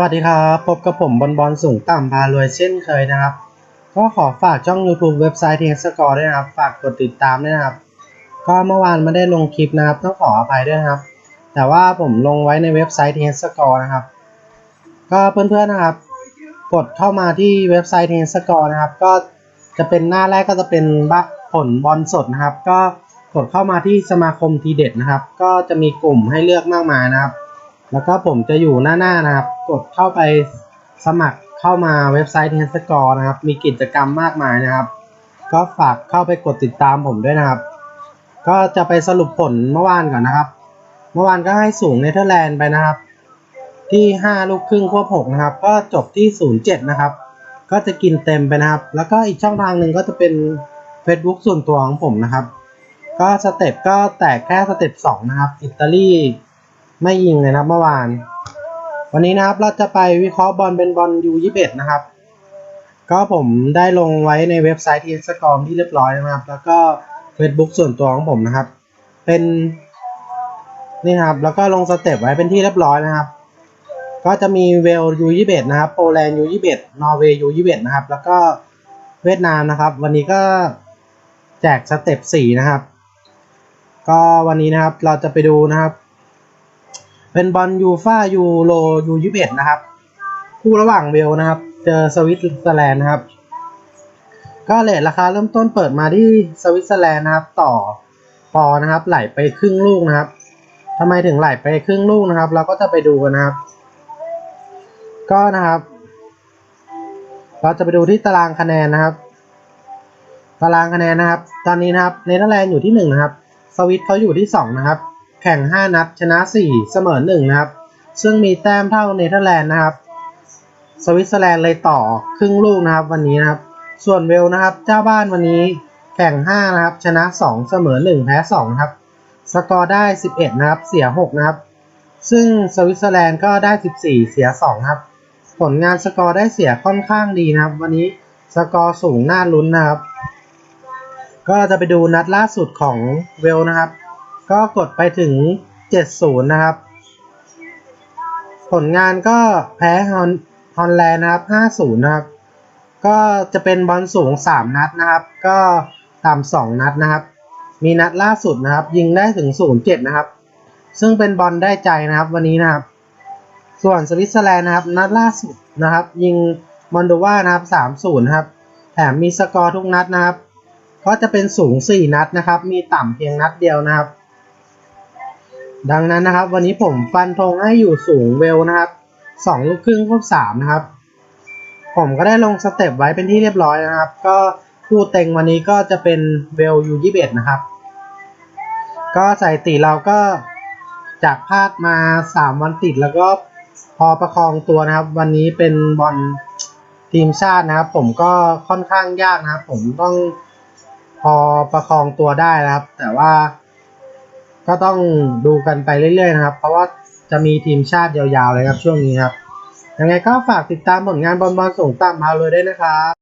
วัสดีครับพบกับผมบอลบอลสูงต่ำพารวยเช่นเคยนะครับ ก็ขอฝากช่อง YouTube เว็บไซต์เทสกอร์ด้วยนะครับ ฝากกดติดตามด้วยนะครับ ก็เมื่อวานไม่ได้ลงคลิปนะครับ ต้องขออภัยด้วยครับ แต่ว่าผมลงไว้ในเว็บไซต์เทสกอร์นะครับ ก็เพื่อนๆนะครับ กดเข้ามาที่เว็บไซต์เทสกอร์นะครับ ก็จะเป็นหน้าแรกก็จะเป็นบัคผลบอลสดนะครับ ก็กดเข้ามาที่สมาคมทีเด็ดนะครับ ก็จะมีกลุ่มให้เลือกมากมายนะครับ แล้วก็ผมจะอยู่หน้าๆนะครับ กดเข้าไปสมัครเข้ามาเว็บไซต์เทนสกอร์นะครับ มีกิจกรรมมากมายนะครับ ก็ฝากเข้าไปกดติดตามผมด้วยนะครับ ก็จะไปสรุปผลเมื่อวานก่อนนะครับ เมื่อวานก็ให้สูงเนเธอร์แลนด์ไปนะครับ ที่ 5 ลูกครึ่งควบ6นะครับ ก็จบที่ 07 นะครับ ก็จะกินเต็มไปนะครับ แล้วก็อีกช่องทางหนึ่งก็จะเป็น Facebook ส่วนตัวของผมนะครับ ก็สเต็ปก็แตกแค่สเต็ป2นะครับ อิตาลี ไม่ยิงเลยนะครับเมื่อวาน วันนี้นะครับเราจะไปวิเคราะห์บอลเป็นบอล U21 นะครับ ก็ผมได้ลงไว้ในเว็บไซต์ทีสกอร์ที่เรียบร้อยนะครับ แล้วก็ Facebook ส่วนตัวของผมนะครับ เป็นนี่ครับแล้วก็ลงสเต็ปไว้เป็นที่เรียบร้อยนะครับ ก็จะมีเวล U21 นะครับโปแลนด์ U21 นอร์เวย์ U21 นะครับ แล้วก็เวียดนามนะครับ วันนี้ก็แจกสเต็ป4นะครับ ก็วันนี้นะครับเราจะไปดูนะครับ เป็นบอลยูฟ่ายูโรยูยิบเอ็ดนะครับ คู่ระหว่างเวลนะครับ เจอสวิตเซอร์แลนด์นะครับ ก็เลทราคาเริ่มต้นเปิดมาที่สวิตเซอร์แลนด์นะครับ ต่อปอนะครับ ไหลไปครึ่งลูกนะครับทำไมถึงไหลไปครึ่งลูกนะครับ เราก็จะไปดูกันนะครับ ก็นะครับ เราจะไปดูที่ตารางคะแนนนะครับตารางคะแนนนะครับ ตอนนี้นะครับเนเธอร์แลนด์อยู่ที่หนึ่งนะครับ สวิตเขาอยู่ที่สองนะครับ แข่ง 5 นัดชนะ 4 เสมอ1นะครับ ซึ่งมีแต้มเท่าเนเธอร์แลนด์นะครับสวิตเซอร์แลนด์เลยต่อครึ่งลูกนะครับวันนี้นะครับ ส่วนเวลนะครับ เจ้าบ้านวันนี้แข่ง 5 นะครับ ชนะ 2 เสมอ 1 แพ้ 2 ครับ สกอร์ได้ 11 นะครับ เสีย 6 นะครับ ซึ่งสวิตเซอร์แลนด์ก็ได้ 14 เสีย 2 ครับ ผลงานสกอร์ได้เสียค่อนข้างดีนะครับ วันนี้สกอร์สูงน่าลุ้นนะครับ ก็จะไปดูนัดล่าสุดของเวลนะครับ ก็กดไปถึง 70 นะครับ ผลงานก็แพ้ฮอนฮอนแลนด์นะครับ 50 นะครับ ก็จะเป็นบอลสูง 3 นัดนะครับ ก็ต่ำ2นัดนะครับ มีนัดล่าสุดนะครับ ยิงได้ถึง 07 นะครับ ซึ่งเป็นบอลได้ใจนะครับวันนี้นะครับ ส่วนสวิตเซอร์แลนด์นะครับ นัดล่าสุดนะครับ ยิงมอนโดวานะครับ3-0นะครับ แถมมีสกอร์ทุกนัดนะครับ ก็จะเป็นสูง 4 นัดนะครับ มีต่ำเพียงนัดเดียวนะครับ ดังนั้นนะครับ วันนี้ผมฟันธงให้อยู่สูงเวลนะครับสองลูกครึ่งควบสามนะครับ ผมก็ได้ลงสเต็ปไว้เป็นที่เรียบร้อยนะครับ ก็คู่เต็งวันนี้ก็จะเป็นเวลยูยี่สิบเอ็ดนะครับ ก็สถิติเราก็จากพลาดมาสามวันติดแล้วก็พอประคองตัวนะครับ วันนี้เป็นบอลทีมชาตินะครับ ผมก็ค่อนข้างยากนะครับ ผมต้องพอประคองตัวได้นะครับ แต่ว่า ก็ต้องดูกันไปเรื่อยๆนะครับ เพราะว่าจะมีทีมชาติยาวๆเลยครับช่วงนี้ครับยังไงก็ฝากติดตามผลงานบอลบอลส่งตามมาเลยได้นะครับ